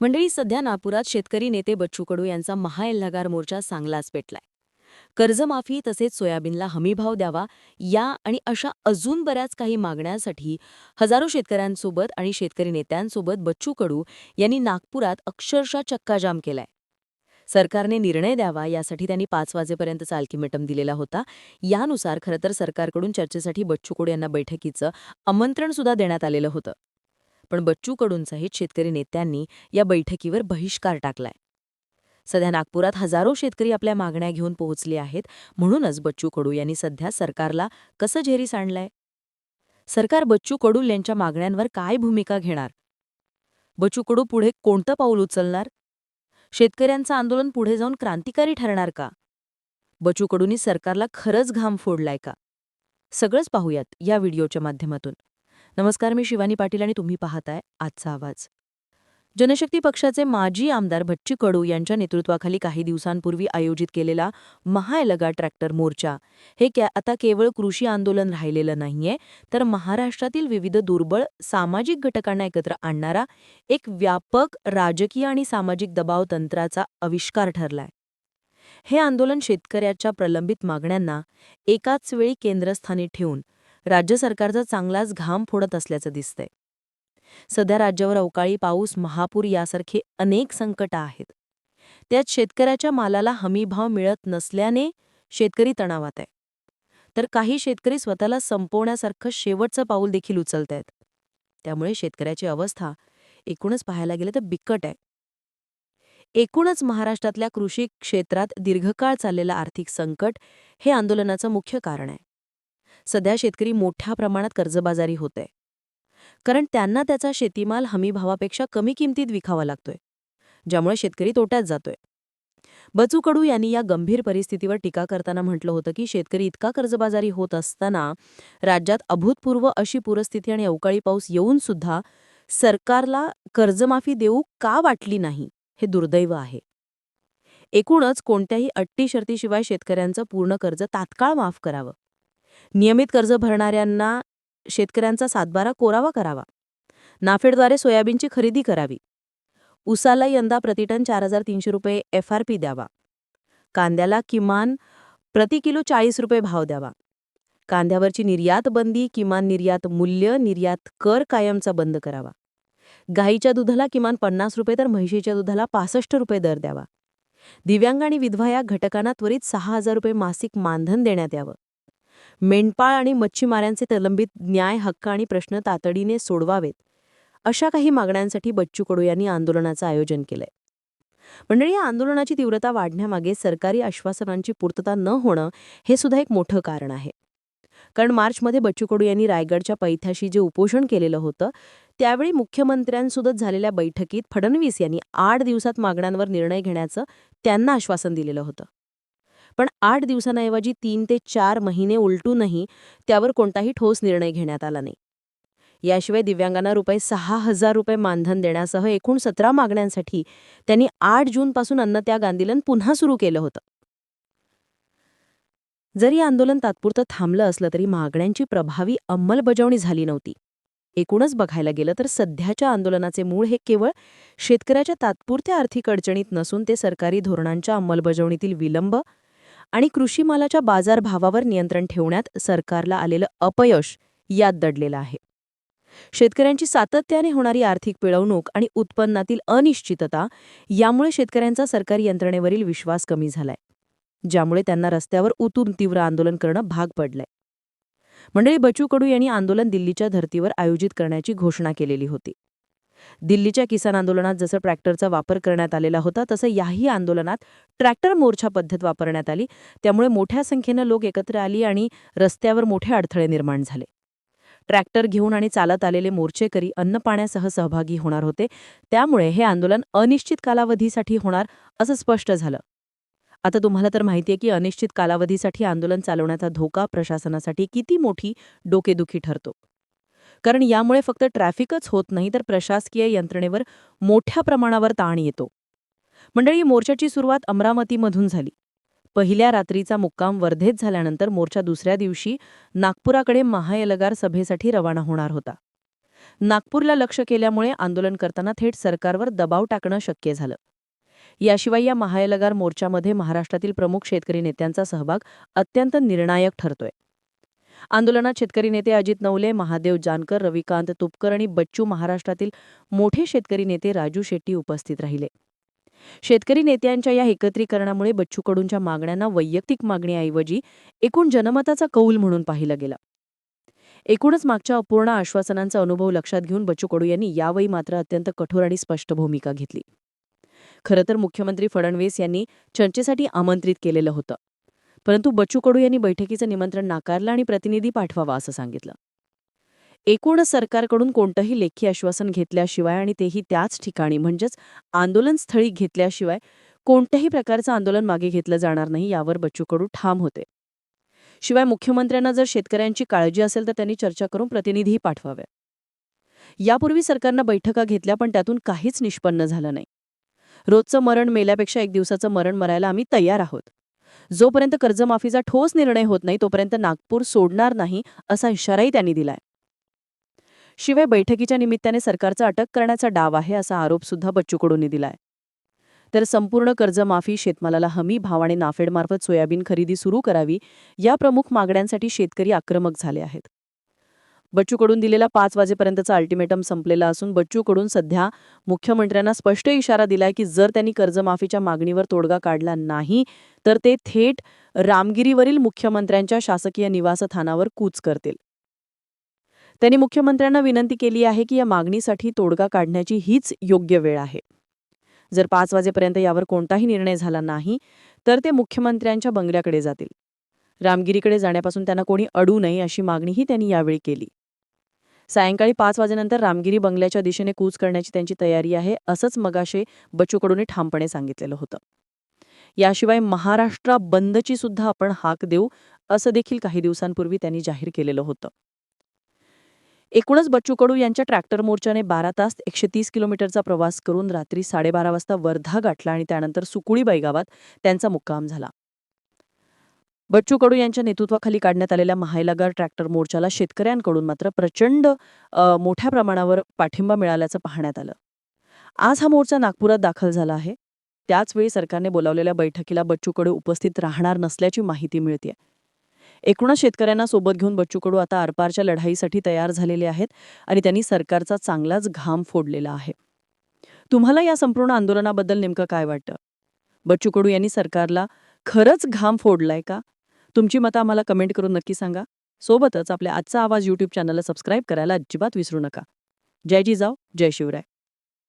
मंडळी सध्या नागपुरात शेतकरी नेते बच्चू कडू यांचा महाएल्हागार मोर्चा चांगलाच पेटलाय. कर्जमाफी तसेच सोयाबीनला हमीभाव द्यावा या आणि अशा अजून बऱ्याच काही मागण्यांसाठी हजारो शेतकऱ्यांसोबत आणि शेतकरी नेत्यांसोबत बच्चू कडू यांनी नागपुरात अक्षरशः चक्काजाम केलाय. सरकारने निर्णय द्यावा यासाठी त्यांनी पाच वाजेपर्यंत अल्टिमेटम दिलेला होता. यानुसार खरंतर सरकारकडून चर्चेसाठी बच्चू कडू यांना बैठकीचं आमंत्रण सुद्धा देण्यात आलेलं होतं. पण बच्चू कडूंसहित शेतकरी नेत्यांनी या बैठकीवर बहिष्कार टाकलाय. सध्या नागपुरात हजारो शेतकरी आपल्या मागण्या घेऊन पोहोचले आहेत म्हणूनच बच्चू कडू यांनी सध्या सरकारला कसं झेरीस आणलंय? सरकार बच्चू कडू यांच्या मागण्यांवर काय भूमिका घेणार? बच्चू कडू पुढे कोणतं पाऊल उचलणार? शेतकऱ्यांचं आंदोलन पुढे जाऊन क्रांतिकारी ठरणार का? बच्चू कडूंनी सरकारला खरंच घाम फोडलाय का? सगळंच पाहूयात या व्हिडिओच्या माध्यमातून. नमस्कार मी शिवानी पाटील आणि तुम्ही पाहताय आजचा आवाज. जनशक्ती पक्षाचे माजी आमदार भच्ची कडू यांच्या नेतृत्वाखाली काही दिवसांपूर्वी आयोजित केलेला महाएलगा ट्रॅक्टर मोर्चा हे क्या आता केवळ कृषी आंदोलन राहिलेलं नाहीये तर महाराष्ट्रातील विविध दुर्बळ सामाजिक घटकांना एकत्र आणणारा एक व्यापक राजकीय आणि सामाजिक दबाव तंत्राचा आविष्कार ठरलाय. हे आंदोलन शेतकऱ्याच्या प्रलंबित मागण्यांना एकाच वेळी केंद्रस्थानी ठेवून राज्य सरकारचा चांगलाच घाम फोडत असल्याचं दिसतंय. सध्या राज्यावर अवकाळी पाऊस महापूर यासारखे अनेक संकट आहेत. त्यात शेतकऱ्याच्या मालाला हमीभाव मिळत नसल्याने शेतकरी तणावात आहे. तर काही शेतकरी स्वतःला संपवण्यासारखं शेवटचं पाऊल देखील उचलत आहेत त्यामुळे शेतकऱ्याची अवस्था एकूणच पाहायला गेलं तर बिकट आहे. एकूणच महाराष्ट्रातल्या कृषी क्षेत्रात दीर्घकाळ चाललेलं आर्थिक संकट हे आंदोलनाचं मुख्य कारण आहे. सध्या शेतकरी मोठ्या प्रमाणात कर्जबाजारी होत आहे कारण त्यांना त्याचा शेतीमाल हमीभावापेक्षा कमी किमतीत विकावा लागतोय ज्यामुळे शेतकरी तोट्यात जातोय. बचू कडू यांनी या गंभीर परिस्थितीवर टीका करताना म्हटलं होतं की शेतकरी इतका कर्जबाजारी होत असताना राज्यात अभूतपूर्व अशी पूरस्थिती आणि अवकाळी पाऊस येऊन सुद्धा सरकारला कर्जमाफी देऊ का वाटली नाही हे दुर्दैव आहे. एकूणच कोणत्याही अट्टी शर्तीशिवाय शेतकऱ्यांचं पूर्ण कर्ज तात्काळ माफ करावं. नियमित कर्ज भरणाऱ्यांना शेतकऱ्यांचा सातबारा कोरावा करावा. नाफेडद्वारे सोयाबीनची खरेदी करावी. उसाला यंदा प्रतिटन चार हजार तीनशे रुपये एफ आर पी द्यावा. कांद्याला किमान प्रति किलो चाळीस रुपये भाव द्यावा. कांद्यावरची निर्यात बंदी किमान निर्यात मूल्य निर्यात कर कायमचा बंद करावा. गाईच्या दुधाला किमान पन्नास रुपये तर म्हैशीच्या दुधाला पासष्ट रुपये दर द्यावा. दिव्यांग आणि विधवा या घटकांना त्वरित सहा हजार रुपये मासिक मानधन देण्यात यावं. मेंढपाळ आणि मच्छीमारांचे प्रलंबित न्याय हक्क आणि प्रश्न तातडीने सोडवावेत अशा काही मागण्यांसाठी बच्चू कडू यांनी आंदोलनाचं आयोजन केलंय. मंडळी या आंदोलनाची तीव्रता वाढण्यामागे सरकारी आश्वासनांची पूर्तता न होणं हे सुद्धा एक मोठं कारण आहे. कारण मार्चमध्ये बच्चू कडू यांनी रायगडच्या पैथ्याशी जे उपोषण केलेलं होतं त्यावेळी मुख्यमंत्र्यांसोबत झालेल्या बैठकीत फडणवीस यांनी आठ दिवसात मागण्यांवर निर्णय घेण्याचं त्यांना आश्वासन दिलेलं होतं. पण आठ दिवसांऐवजी तीन ते चार महिने उलटूनही त्यावर कोणताही ठोस निर्णय घेण्यात आला नाही. याशिवाय दिव्यांगांना रुपये सहा हजार रुपये मानधन देण्यासह एकूण सतरा मागण्यांसाठी त्यांनी आठ जूनपासून अन्नत्याग आंदोलन पुन्हा सुरू केलं होतं. जरी आंदोलन तात्पुरतं थांबलं असलं तरी मागण्यांची प्रभावी अंमलबजावणी झाली नव्हती. एकूणच बघायला गेलं तर सध्याच्या आंदोलनाचे मूळ हे केवळ शेतकऱ्याच्या तात्पुरत्या आर्थिक अडचणीत नसून ते सरकारी धोरणांच्या अंमलबजावणीतील विलंब आणि कृषी मालाच्या बाजारभावावर नियंत्रण ठेवण्यात सरकारला आलेलं अपयश यात दडलेलं आहे. शेतकऱ्यांची सातत्याने होणारी आर्थिक पिळवणूक आणि उत्पन्नातील अनिश्चितता यामुळे शेतकऱ्यांचा सरकारी यंत्रणेवरील विश्वास कमी झालाय ज्यामुळे त्यांना रस्त्यावर उतून तीव्र आंदोलन करणं भाग पडलंय. मंडळी बचू कडू यांनी आंदोलन दिल्लीच्या धर्तीवर आयोजित करण्याची घोषणा केलेली होती. दिल्लीच्या किसान आंदोलनात जसं ट्रॅक्टरचा वापर करण्यात आलेला होता तसं याही आंदोलनात ट्रॅक्टर मोर्चा पद्धत वापरण्यात आली. त्यामुळे मोठ्या संख्येनं लोक एकत्र आली आणि रस्त्यावर मोठे अडथळे निर्माण झाले. ट्रॅक्टर घेऊन आणि चालत आलेले मोर्चेकरी अन्नपाण्यासह सहभागी होणार होते. त्यामुळे हे आंदोलन अनिश्चित कालावधीसाठी होणार असं स्पष्ट झालं. आता तुम्हाला तर माहितीये की अनिश्चित कालावधीसाठी आंदोलन चालवण्याचा धोका प्रशासनासाठी किती मोठी डोकेदुखी ठरतो. कारण यामुळे फक्त ट्रॅफिकच होत नाही तर प्रशासकीय यंत्रणेवर मोठ्या प्रमाणावर ताण येतो. मंडळी मोर्चाची सुरुवात अमरावतीमधून झाली. पहिल्या रात्रीचा मुक्काम वर्धेत झाल्यानंतर मोर्चा दुसऱ्या दिवशी नागपुराकडे महायलगार सभेसाठी रवाना होणार होता. नागपूरला लक्ष केल्यामुळे आंदोलन करताना थेट सरकारवर दबाव टाकणं शक्य झालं. याशिवाय या महायलगार मोर्चामध्ये महाराष्ट्रातील प्रमुख शेतकरी नेत्यांचा सहभाग अत्यंत निर्णायक ठरतोय. आंदोलनात शेतकरी नेते अजित नवले महादेव जानकर रविकांत तुपकर आणि बच्चू महाराष्ट्रातील मोठे शेतकरी नेते राजू शेट्टी उपस्थित राहिले. शेतकरी नेत्यांच्या या एकत्रीकरणामुळे बच्चू कडूंच्या मागण्यांना वैयक्तिक मागणीऐवजी एकूण जनमताचा कौल म्हणून पाहिलं गेलं. एकूणच मागच्या अपूर्ण आश्वासनांचा अनुभव लक्षात घेऊन बच्चू कडू यांनी यावेळी मात्र अत्यंत कठोर आणि स्पष्ट भूमिका घेतली. खरं तर मुख्यमंत्री फडणवीस यांनी चर्चेसाठी आमंत्रित केलेलं होतं. परंतु बच्चू कडू यांनी बैठकीचं निमंत्रण नाकारलं आणि प्रतिनिधी पाठवावा असं सांगितलं. एकूणच सरकारकडून कोणतंही लेखी आश्वासन घेतल्याशिवाय आणि तेही त्याच ठिकाणी म्हणजेच आंदोलनस्थळी घेतल्याशिवाय कोणत्याही प्रकारचं आंदोलन मागे घेतलं जाणार नाही यावर बच्चू कडू ठाम होते. शिवाय मुख्यमंत्र्यांना जर शेतकऱ्यांची काळजी असेल तर त्यांनी चर्चा करून प्रतिनिधीही पाठवावे यापूर्वी सरकारनं बैठका घेतल्या पण त्यातून काहीच निष्पन्न झालं नाही. रोजचं मरण मेल्यापेक्षा एक दिवसाचं मरण मरायला आम्ही तयार आहोत. जोपर्यंत कर्जमाफीचा ठोस निर्णय होत नाही तोपर्यंत नागपूर सोडणार नाही असा इशाराही त्यांनी दिलाय. शिवाय बैठकीच्या निमित्ताने सरकारचा अटक करण्याचा डाव आहे असा आरोप सुद्धा बच्चू कडूंनी दिलाय. तर संपूर्ण कर्जमाफी शेतमालाला हमी भाव आणि नाफेडमार्फत सोयाबीन खरेदी सुरू करावी या प्रमुख मागण्यांसाठी शेतकरी आक्रमक झाले आहेत. बच्चूकडून दिलेला पाच वाजेपर्यंतचा अल्टिमेटम संपलेला असून बच्चूकडून सध्या मुख्यमंत्र्यांना स्पष्ट इशारा दिलाय की जर त्यांनी कर्जमाफीच्या मागणीवर तोडगा काढला नाही तर ते थेट रामगिरीवरील मुख्यमंत्र्यांच्या शासकीय निवासस्थानावर कूच करतील. त्यांनी मुख्यमंत्र्यांना विनंती केली आहे की या मागणीसाठी तोडगा काढण्याची हीच योग्य वेळ आहे. जर पाच वाजेपर्यंत यावर कोणताही निर्णय झाला नाही तर ते मुख्यमंत्र्यांच्या बंगल्याकडे जातील. रामगिरीकडे जाण्यापासून त्यांना कोणी अडू नये अशी मागणीही त्यांनी यावेळी केली. सायंकाळी पाच वाजेनंतर रामगिरी बंगल्याच्या दिशेने कूच करण्याची त्यांची तयारी आहे असंच मगाशे बच्चू ठामपणे सांगितलेलं होतं. याशिवाय महाराष्ट्र बंदची सुद्धा आपण हाक देऊ असं देखील काही दिवसांपूर्वी त्यांनी जाहीर केलेलं होतं. एकूणच बच्चू कडू यांच्या ट्रॅक्टर मोर्चाने बारा तास एकशे तीस किलोमीटरचा प्रवास करून रात्री साडेबारा वाजता वर्धा गाठला आणि त्यानंतर सुकुळीबाई गावात त्यांचा मुक्काम झाला. बच्चू कडू यांच्या नेतृत्वाखाली काढण्यात आलेल्या महायलागार ट्रॅक्टर मोर्चाला शेतकऱ्यांकडून मात्र प्रचंड मोठ्या प्रमाणावर पाठिंबा मिळाल्याचं पाहण्यात आलं. आज हा मोर्चा नागपुरात दाखल झाला आहे. त्याचवेळी सरकारने बोलावलेल्या बैठकीला बच्चू कडू उपस्थित राहणार नसल्याची माहिती मिळते एकूणच शेतकऱ्यांना सोबत घेऊन बच्चू कडू आता आरपारच्या लढाईसाठी तयार झालेले आहेत आणि त्यांनी सरकारचा चांगलाच घाम फोडलेला आहे. तुम्हाला या संपूर्ण आंदोलनाबद्दल नेमकं काय वाटतं? बच्चू कडू यांनी सरकारला खरंच घाम फोडलाय का? तुमची मतं आम्हाला कमेंट करून नक्की सांगा. सोबतच आपल्या आजचा आवाज यूट्यूब चॅनलला सबस्क्राईब करायला अजिबात विसरू नका. जय जिजाऊ जय शिवराय.